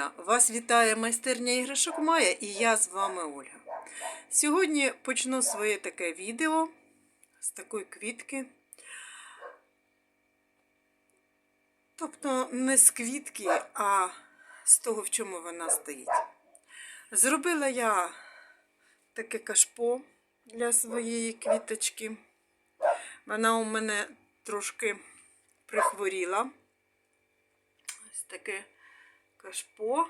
Вас вітає майстерня іграшок Майя і я з вами Ольга. Сьогодні почну своє таке відео з такої квітки. Тобто не з квітки, а з того, в чому вона стоїть. Зробила я таке кашпо для своєї квіточки. Вона у мене трошки прихворіла. Ось таке кашпо.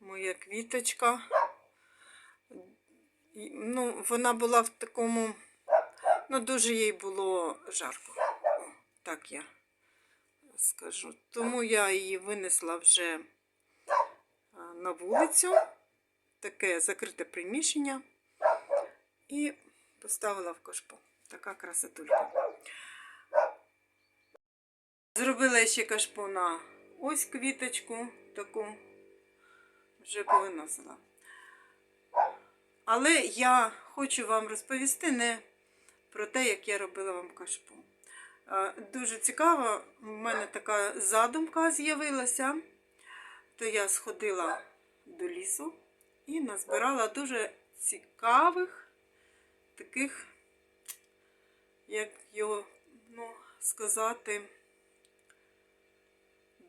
Моя квіточка. Ну, вона була в такому, ну, дуже їй було жарко. Так я скажу. Тому я її винесла вже на вулицю, таке закрите приміщення, і поставила в кашпо. Така красотулька. Зробила ще кашпо на ось квіточку таку, вже повиносила. Але я хочу вам розповісти не про те, як я робила вам кашпо. Е, Дуже цікаво, в мене така задумка з'явилася, то я сходила до лісу і назбирала дуже цікавих таких, як його ну, сказати,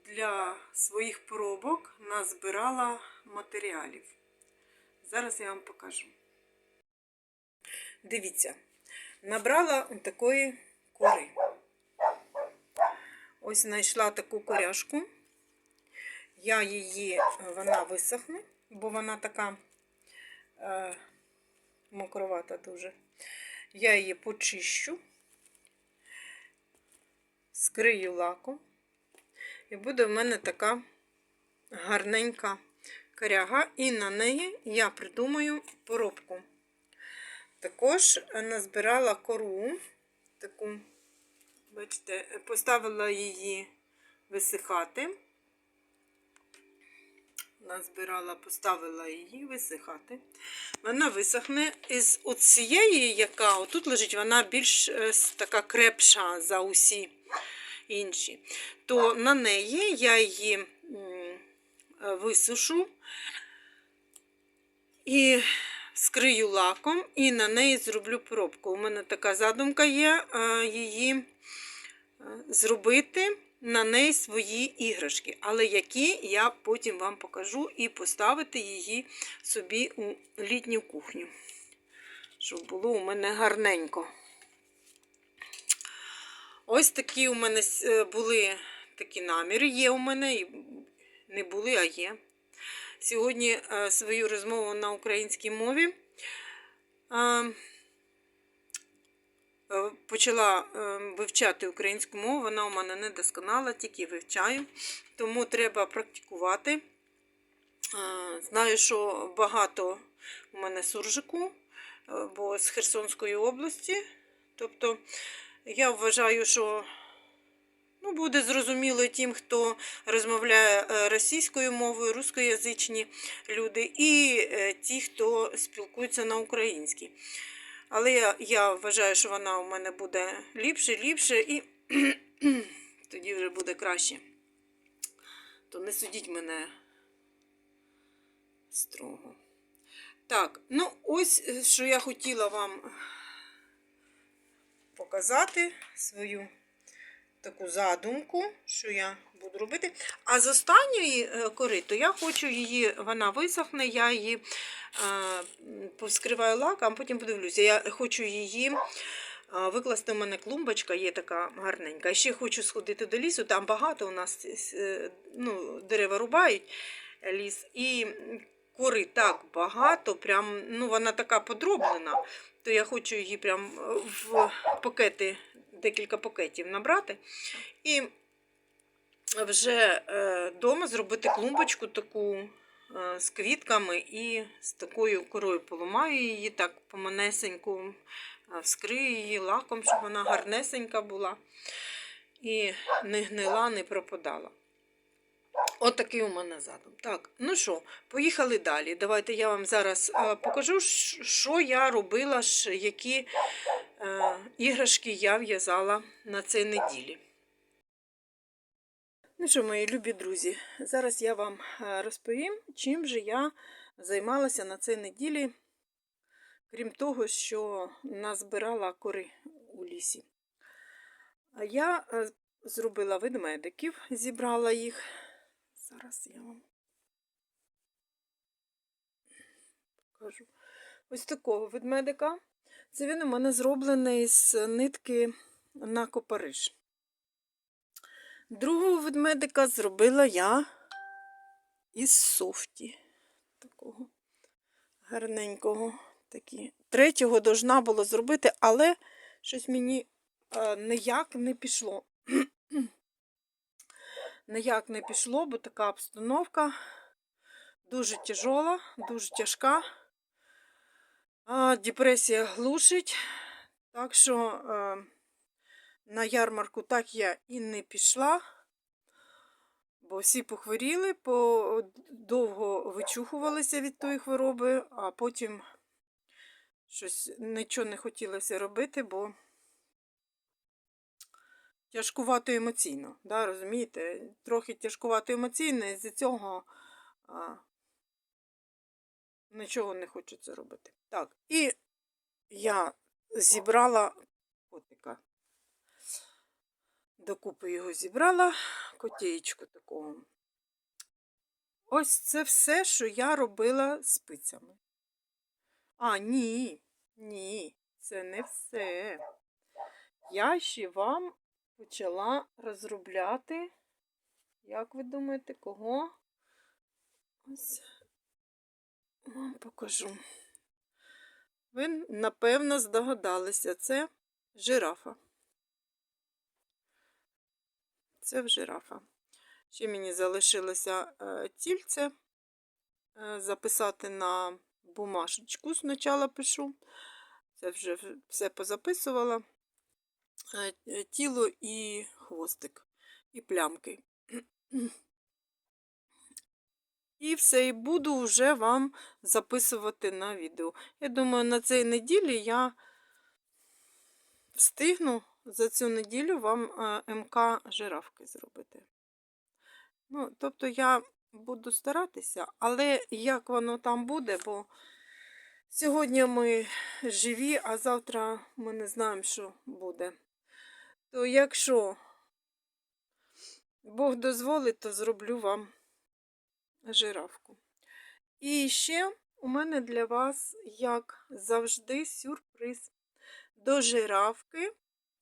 для своїх пробок назбирала матеріалів. Зараз я вам покажу. Дивіться, набрала такої кори. Ось знайшла таку коряшку. Я її, вона висохне, бо вона така е, мокровата дуже. Я її почищу, скрию лаком. І буде в мене така гарненька коряга, і на неї я придумаю поробку. Також назбирала кору, таку, бачите, поставила її висихати. Назбирала, поставила її висихати. Вона висохне із оцієї, яка отут лежить, вона більш е, така крепша за усі інші. То на неї я її висушу і скрию лаком, і на неї зроблю пробку. У мене така задумка є її зробити на неї свої іграшки, але які я потім вам покажу і поставити її собі у літню кухню, щоб було у мене гарненько. Ось такі у мене були такі наміри, є у мене, і не були, а є. Сьогодні свою розмову на українській мові почала вивчати українську мову, вона у мене не досконала, тільки вивчаю, тому треба практикувати. Знаю, що багато у мене суржику, бо з Херсонської області. Тобто я вважаю, що ну, буде зрозуміло тим, хто розмовляє російською мовою, рускоязичні люди, і ті, хто спілкується на українській. Але я, я вважаю, що вона у мене буде ліпше, ліпше, і тоді вже буде краще. То не судіть мене строго. Так, ну ось що я хотіла вам показати свою таку задумку, що я буду робити. А з останньої кори, то я хочу її, вона висохне, я її а, повскриваю лаком, потім подивлюся. Я хочу її а, викласти. У мене клумбочка є така гарненька. Ще хочу сходити до лісу, там багато у нас е, ну, дерева рубають ліс. І кори так багато, прям, ну, вона така подроблена, то я хочу її прям в пакети, декілька пакетів набрати. І вже вдома е, зробити клумбочку таку е, з квітками і з такою корою поламаю її, так поманесеньку, вскрию її лаком, щоб вона гарнесенька була і не гнила, не пропадала. От такий у мене задум. Так, ну що, поїхали далі. Давайте я вам зараз е, покажу, що я робила, які е, іграшки я в'язала на цій неділі. Ну що, мої любі друзі, зараз я вам е, розповім, чим же я займалася на цій неділі, крім того, що назбирала кори у лісі. Я е, зробила ведмедиків, зібрала їх. Зараз я вам покажу. Ось такого ведмедика. Це він у мене зроблений з нитки на копариш. Другого ведмедика зробила я із софті. Такого гарненького. Такі. Третього должна було зробити, але щось мені е, ніяк не пішло. Ніяк не пішло, бо така обстановка дуже тяжола, дуже тяжка. А, депресія глушить. Так що е, на ярмарку так я і не пішла, бо всі похворіли, по, довго вичухувалися від тої хвороби, а потім щось нічого не хотілося робити, бо тяжкувато емоційно. Да, розумієте? Трохи тяжкувато емоційно, і з цього а, нічого не хочеться робити. Так, і я зібрала котика. Докупи його зібрала, котєєчку такого. Ось це все, що я робила спицями. А, ні, ні, це не все. Я ще вам почала розробляти, як ви думаєте, кого? Ось вам покажу. Ви, напевно, здогадалися, це жирафа. Це в жирафа. Ще мені залишилося е, тільце е, записати на бумажечку. Спочатку пишу. Це вже все позаписувала. Е, тіло і хвостик, і плямки. І все, і буду вже вам записувати на відео. Я думаю, на цій неділі я встигну за цю неділю вам е, МК жирафки зробити. Ну, тобто я буду старатися, але як воно там буде, бо сьогодні ми живі, а завтра ми не знаємо, що буде. То якщо Бог дозволить, то зроблю вам жирафку. І ще у мене для вас, як завжди, сюрприз. До жирафки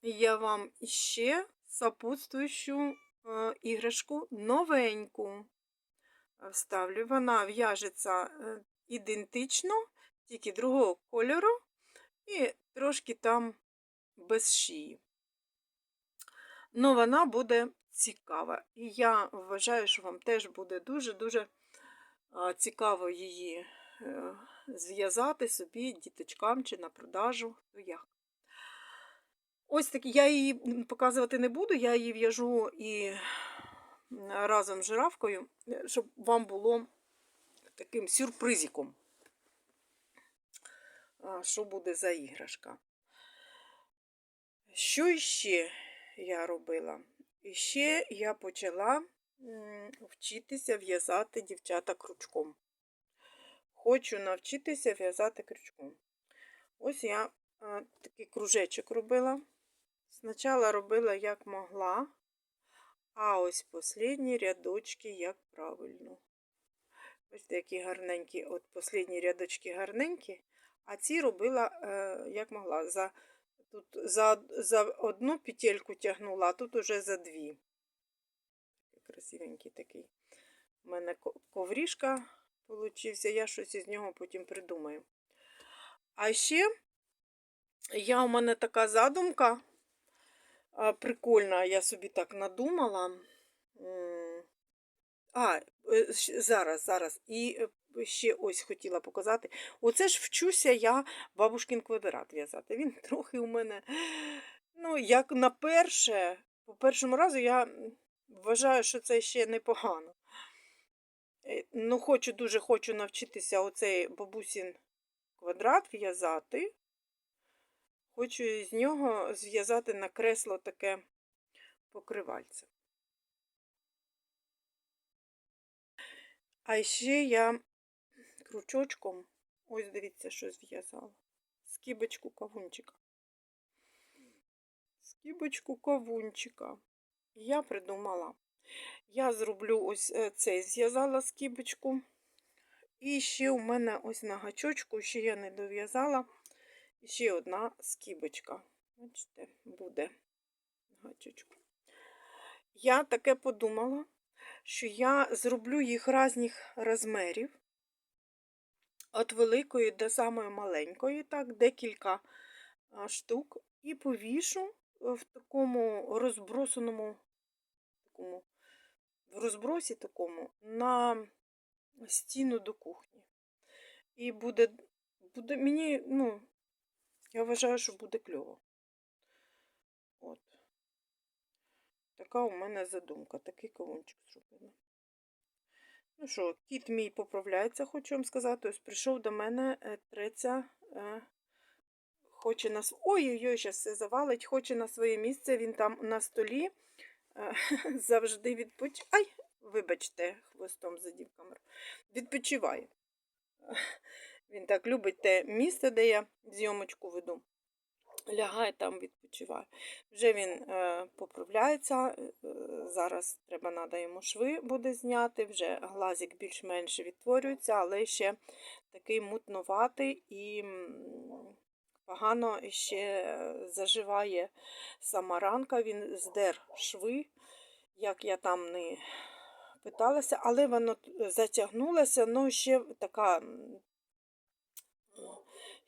я вам ще сопутствуючу е, іграшку новеньку вставлю. Вона в'яжеться е, ідентично, тільки другого кольору, і трошки там без шиї. Ну, вона буде цікава. І я вважаю, що вам теж буде дуже-дуже цікаво її е, зв'язати собі діточкам чи на продажу. то як. Ось такі, я її показувати не буду, я її в'яжу і разом з жирафкою, е, щоб вам було таким сюрпризиком, що буде за іграшка. Що ще я робила? І ще я почала вчитися в'язати дівчата крючком. Хочу навчитися в'язати крючком. Ось я такий кружечок робила. Спочатку робила як могла, а ось останні рядочки як правильно. Ось які гарненькі, от останні рядочки гарненькі, а ці робила е, як могла. За, тут за, за одну петельку тягнула, а тут уже за дві. Красивенький такий. У мене коврішка получився, я щось із нього потім придумаю. А ще я у мене така задумка прикольна, я собі так надумала. А, е, зараз, зараз. І е, ще ось хотіла показати. Оце ж вчуся я бабушкин квадрат в'язати. Він трохи у мене, ну, як на перше, по першому разу я вважаю, що це ще непогано. Е, ну, хочу, дуже хочу навчитися оцей бабусін квадрат в'язати. Хочу з нього зв'язати на кресло таке покривальце. А ще я крючочком, ось дивіться, що зв'язала. Скибочку кавунчика. Скибочку кавунчика. Я придумала. Я зроблю ось е, цей, зв'язала скибочку. І ще у мене ось на гачочку, ще я не дов'язала. Ще одна скибочка. Бачите, буде гачочку. Я таке подумала, що я зроблю їх різних розмірів. Від великої до самої маленької, так, декілька штук, і повішу в такому розбросаному, такому, в розбросі такому на стіну до кухні. І буде, буде мені, ну, я вважаю, що буде кльово. От. Така у мене задумка, такий кавунчик зробила. Ну що, кіт мій поправляється, хочу вам сказати. Ось прийшов до мене е, третя, е, хоче на св- Ой-ой-ой, зараз все завалить, хоче на своє місце. Він там на столі е, завжди відпочиває. Ай, вибачте, хвостом задів камеру. Відпочиває. Він так любить те місце, де я зйомочку веду. Лягає там, відпочиває. Вже він е, поправляється. е, Зараз треба надо йому шви буде зняти. Вже глазик більш-менш відтворюється, але ще такий мутнуватий і погано ще заживає сама ранка. Він здер шви, як я там не питалася, але воно затягнулося, ну ще така.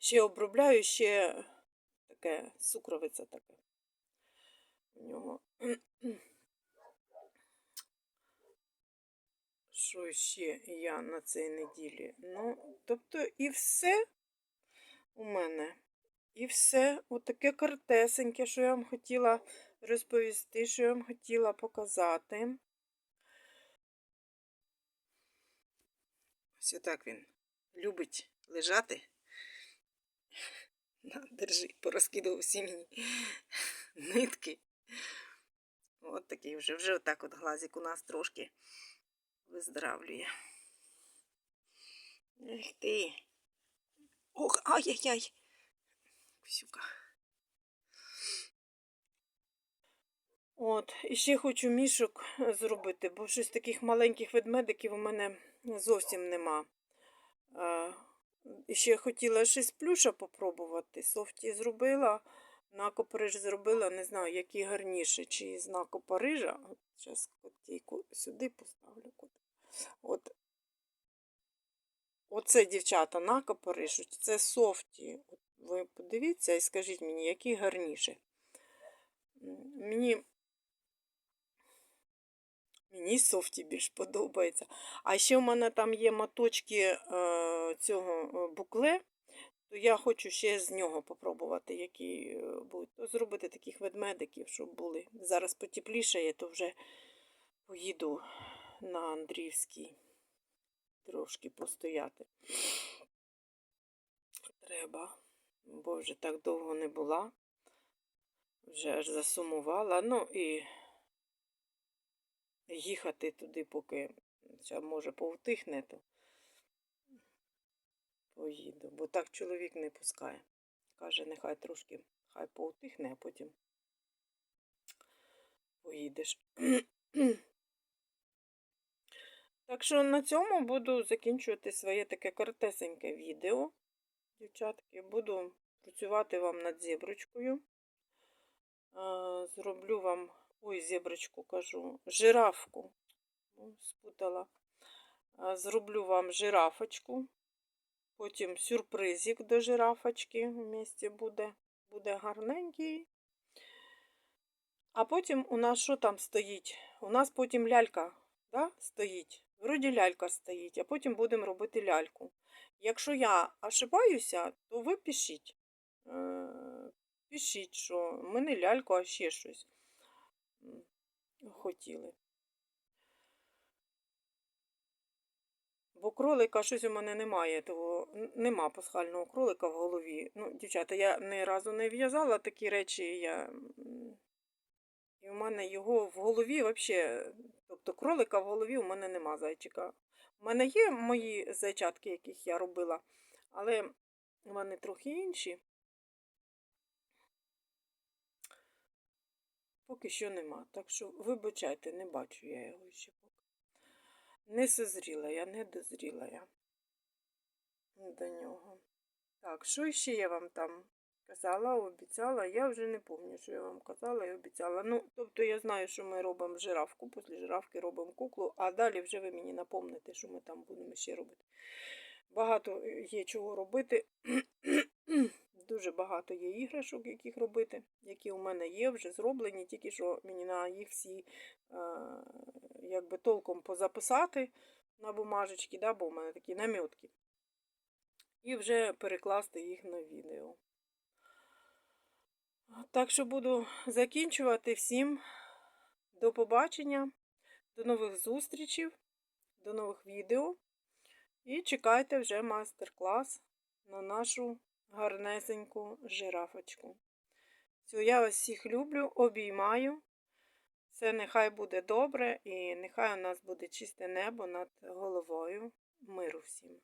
Ще обробляю, ще таке сукровиця таке. У нього. Що ще я на цій неділі? Ну, тобто і все у мене. І все. Отаке картесеньке, що я вам хотіла розповісти, що я вам хотіла показати. Ось отак він любить лежати. На, держи, порозкидав всі мені нитки. От такий вже, вже отак от глазик у нас трошки виздравлює. Ех ти. Ох, ай-яй-яй. Ксюка. От, і ще хочу мішок зробити, бо щось таких маленьких ведмедиків у мене зовсім нема. Ще хотіла щось плюша попробувати. Софті зробила, нако Париж зробила, не знаю, які гарніше, чи з Парижа. Зараз котейку сюди поставлю. От. Оце, дівчата, нако Париж, це софті. От ви подивіться і скажіть мені, які гарніше. Мені Мені софті більш подобається. А ще в мене там є моточки е, цього е, букле, то я хочу ще з нього попробувати, які е, будуть. Зробити таких ведмедиків, щоб були. Зараз потеплішає, то вже поїду на Андріївський трошки постояти. Треба, бо вже так довго не була. Вже аж засумувала. Ну і їхати туди, поки ще, може повтихне, то поїду. Бо так чоловік не пускає. Каже, нехай трошки хай повтихне, а потім поїдеш. Так що на цьому буду закінчувати своє таке коротесеньке відео. Дівчатки, буду працювати вам над зеброчкою. А, Зроблю вам, ой, зеброчку кажу, жирафку. Ну, Спутала. Зроблю вам жирафочку. Потім сюрпризик до жирафочки в місті буде. Буде гарненький. А потім у нас що там стоїть? У нас потім лялька да, стоїть. Вроді лялька стоїть, а потім будемо робити ляльку. Якщо я ошибаюся, то ви пишіть. Е, Пишіть, що ми не ляльку, а ще щось хотіли. Бо кролика щось у мене немає, того нема пасхального кролика в голові. Ну, дівчата, я ні разу не в'язала такі речі. Я... І в мене його в голові взагалі, тобто кролика в голові у мене нема зайчика. У мене є мої зайчатки, яких я робила, але вони трохи інші. Поки що нема. Так що, вибачайте, не бачу я його ще поки. Не созріла я, не дозріла я до нього. Так, що ще я вам там казала, обіцяла? Я вже не пам'ятаю, що я вам казала і обіцяла. Ну, тобто я знаю, що ми робимо жирафку, після жирафки робимо куклу, а далі вже ви мені напомните, що ми там будемо ще робити. Багато є чого робити. Дуже багато є іграшок, яких робити, які у мене є, вже зроблені, тільки що мені на їх всі е, якби толком позаписати на бумажечки, да, бо у мене такі намітки. І вже перекласти їх на відео. Так що буду закінчувати всім. До побачення, до нових зустрічей, до нових відео. І чекайте вже майстер-клас на нашу гарнесеньку жирафочку. Цю я вас всіх люблю, обіймаю. Все нехай буде добре і нехай у нас буде чисте небо над головою. Миру всім.